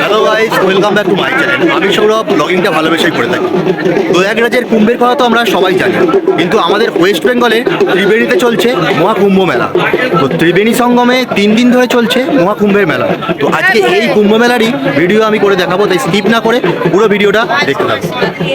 Hello guys welcome back to my channel আমি সৌরভ ব্লগিংটা ভালোবেসেই করে থাকি। প্রয়াগরাজের কুম্ভের কথা তো আমরা সবাই জানি, কিন্তু আমাদের ওয়েস্ট বেঙ্গলে ত্রিবেণীতে চলছে মহাকুম্ভ মেলা। তো ত্রিবেণী সঙ্গমে তিন দিন ধরে চলছে মহাকুম্ভের মেলা। তো আজকে এই কুম্ভ মেলারই ভিডিও আমি করে দেখাবো, তাই স্কিপ না করে পুরো ভিডিওটা দেখতে থাকব থেকে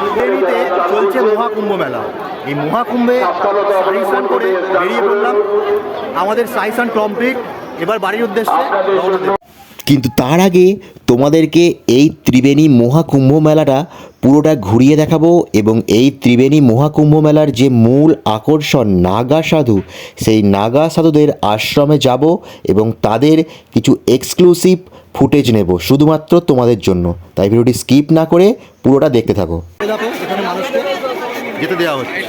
ত্রিবেণীতে চলছে মহাকুম্ভ মেলা। এই মহাকুম্ভে সাইসান করে বেরিয়ে পড়লাম। আমাদের সাইসান কমপ্লিট এবার বাড়ির উদ্দেশ্যে কিন্তু তার আগে তোমাদেরকে এই ত্রিবেণী মহাকুম্ভ মেলাটা পুরোটা ঘুরিয়ে দেখাবো এবং এই ত্রিবেণী মহাকুম্ভ মেলার যে মূল আকর্ষণ নাগা সাধু সেই নাগা সাধুদের আশ্রমে যাব এবং তাদের কিছু এক্সক্লুসিভ ফুটেজ নেব শুধুমাত্র তোমাদের জন্য। তাই ভিডিওটি স্কিপ না করে পুরোটা দেখতে থাকো। যেতে দেওয়া হচ্ছে।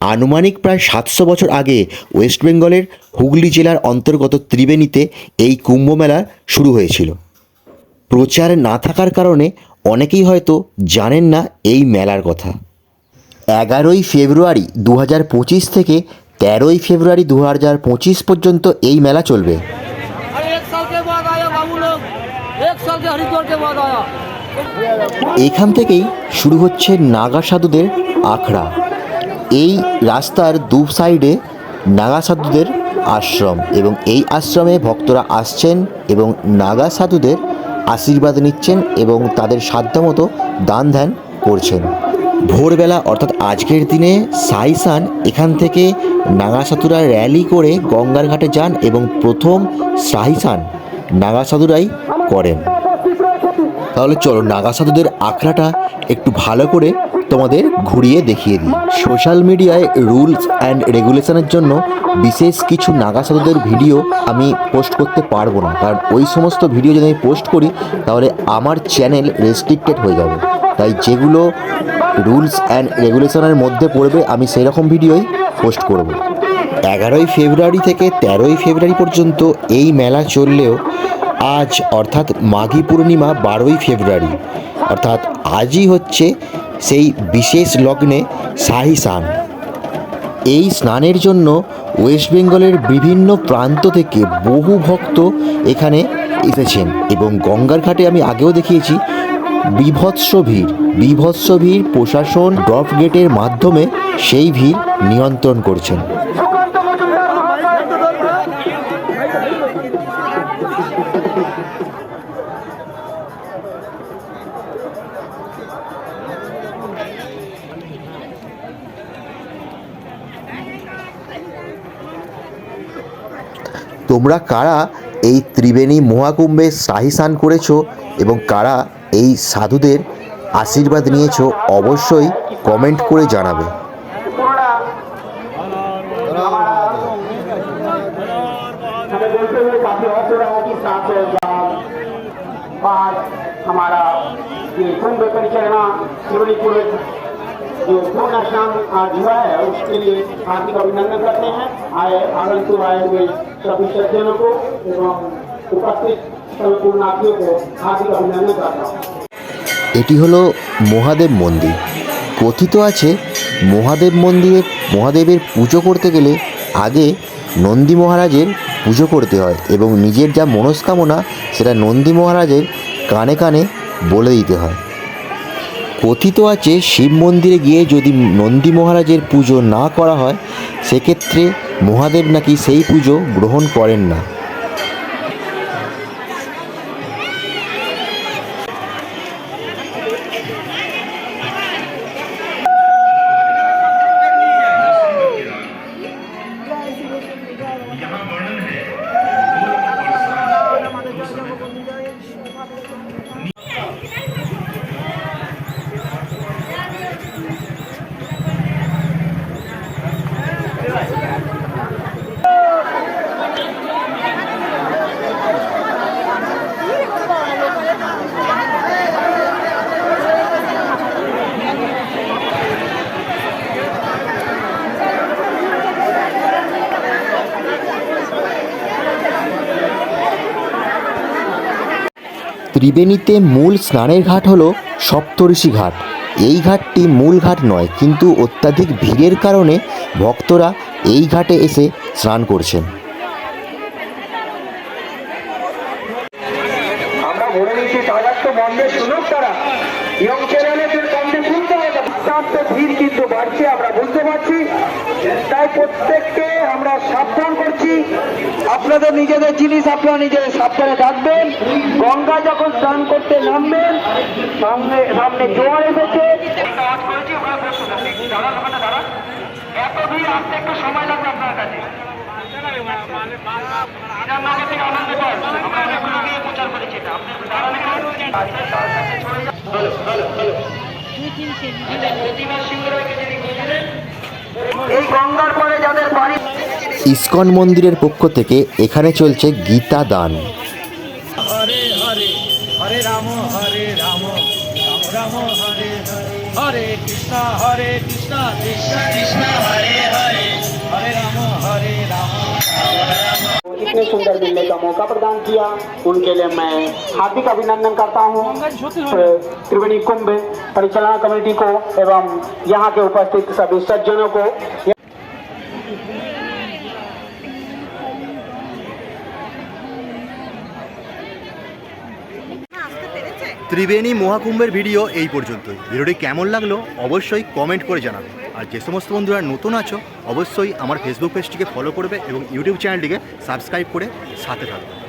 আনুমানিক প্রায় সাতশো বছর আগে ওয়েস্ট বেঙ্গলের হুগলি জেলার অন্তর্গত ত্রিবেণীতে এই কুম্ভ মেলা শুরু হয়েছিল। প্রচার না থাকার কারণে অনেকেই হয়তো জানেন না এই মেলার কথা। এগারোই ফেব্রুয়ারি দু হাজার পঁচিশ থেকে তেরোই ফেব্রুয়ারি দু হাজার পঁচিশ পর্যন্ত এই মেলা চলবে। এখান থেকেই শুরু হচ্ছে নাগা সাধুদের আখড়া। এই রাস্তার দু সাইডে নাগা সাধুদের আশ্রম এবং এই আশ্রমে ভক্তরা আসছেন এবং নাগা সাধুদের আশীর্বাদ নিচ্ছেন এবং তাদের সাধ্যমতো দান ধ্যান করছেন। ভোরবেলা অর্থাৎ আজকের দিনে সাইসান এখান থেকে নাগাসাতুরা র্যালি করে গঙ্গার ঘাটে যান এবং প্রথম সাইসান নাগাসাতুরাই করেন। তাহলে চলো নাগা সাধুদের আখড়াটা একটু ভালো করে তোমাদের ঘুরিয়ে দেখিয়ে দিই। সোশ্যাল মিডিয়ায় রুলস অ্যান্ড রেগুলেশনের জন্য বিশেষ কিছু নাগা সাধুদের ভিডিও আমি পোস্ট করতে পারব না। কারণ ওই সমস্ত ভিডিও যদি আমি পোস্ট করি, তাহলে আমার চ্যানেল রেস্ট্রিক্টেড হয়ে যাবে। তাই যেগুলো রুলস অ্যান্ড রেগুলেশনের মধ্যে পড়বে, আমি সেই রকম ভিডিওই পোস্ট করব। এগারোই ফেব্রুয়ারি থেকে তেরোই ফেব্রুয়ারি পর্যন্ত এই মেলা চললেও আজ অর্থাৎ মাঘী পূর্ণিমা বারোই ফেব্রুয়ারি। অর্থাৎ আজই হচ্ছে সেই বিশেষ লগ্নে শাহী স্নান। এই স্নানের জন্য ওয়েস্ট বেঙ্গলের বিভিন্ন প্রান্ত থেকে বহু ভক্ত এখানে এসেছেন এবং গঙ্গার ঘাটে আমি আগেও দেখিয়েছি, বিভৎস ভিড়। বিভৎস ভিড় প্রশাসন ড্রপ গেটের মাধ্যমে সেই ভিড় নিয়ন্ত্রণ করছেন। তোমরা কারা এই ত্রিবেণী মহাকুম্ভে শাহী স্নান করেছো এবং কারা এই সাধুদের আশীর্বাদ নিয়েছো অবশ্যই কমেন্ট করে জানাবে हमें बोलते हुए काफी हौस हो रहा है कि सात सौ हजार बाद हमारा ये कुंभ परिचालना त्रिवेणीपुर जो पूर्ण स्नान आज हुआ है उसके लिए हार्दिक अभिनंदन करते हैं आए आनंद आए हुए এবং উপস্থিত সম্পূর্ণ আত্মীয়কে হার্দিক অভিনন্দন এটি হলো মহাদেব মন্দির। কথিত আছে, মহাদেব মন্দিরে মহাদেবের পুজো করতে গেলে আগে নন্দী মহারাজের পুজো করতে হয় এবং নিজের যা মনস্কামনা সেটা নন্দী মহারাজের কানে কানে বলে দিতে হয়। কথিত আছে, শিব মন্দিরে গিয়ে যদি নন্দী মহারাজের পুজো না করা হয়, সেক্ষেত্রে মহাদেব নাকি সেই পুজো গ্রহণ করেন না। ত্রিবেণীতে মূল স্নানের ঘাট হল সপ্তঋষি ঘাট। এই ঘাটটি মূল ঘাট নয়, কিন্তু অত্যাধিক ভিড়ের কারণে ভক্তরা এই ঘাটে এসে স্নান করছেন। আমরা কিন্তু বাড়ছে, আমরা বুঝতে পারছি। তাই প্রত্যেককে আমরা সাবধান করছি। আপনাদের নিজেদের জিনিস আপনারা নিজেদের সাবধানে থাকবেন গঙ্গা যখন স্নান করতে নামবেন, সামনে সামনে জোয়ার এসেছে। সময় লাগবে আপনার কাছে ইস্কন মন্দিরের পক্ষ থেকে এখানে চলছে গীতা দান। হরে কৃষ্ণ হরে কৃষ্ণ কৃষ্ণ কৃষ্ণ হরে হরে হরে রাম হরে রাম রাম রাম। इतने सुंदर मिलने का मौका प्रदान किया उनके लिए मैं हार्दिक अभिनंदन करता हूँ त्रिवेणी कुंभ परिचालना कमेटी को एवं यहाँ के उपस्थित सभी सज्जनों को ত্রিবেণী মহাকুম্ভের ভিডিও এই পর্যন্তই ভিডিওটি কেমন লাগলো অবশ্যই কমেন্ট করে জানাবে আর যে সমস্ত বন্ধুরা নতুন আছো, অবশ্যই আমার ফেসবুক পেজটিকে ফলো করবে এবং ইউটিউব চ্যানেলটিকে সাবস্ক্রাইব করে সাথে থাকবে।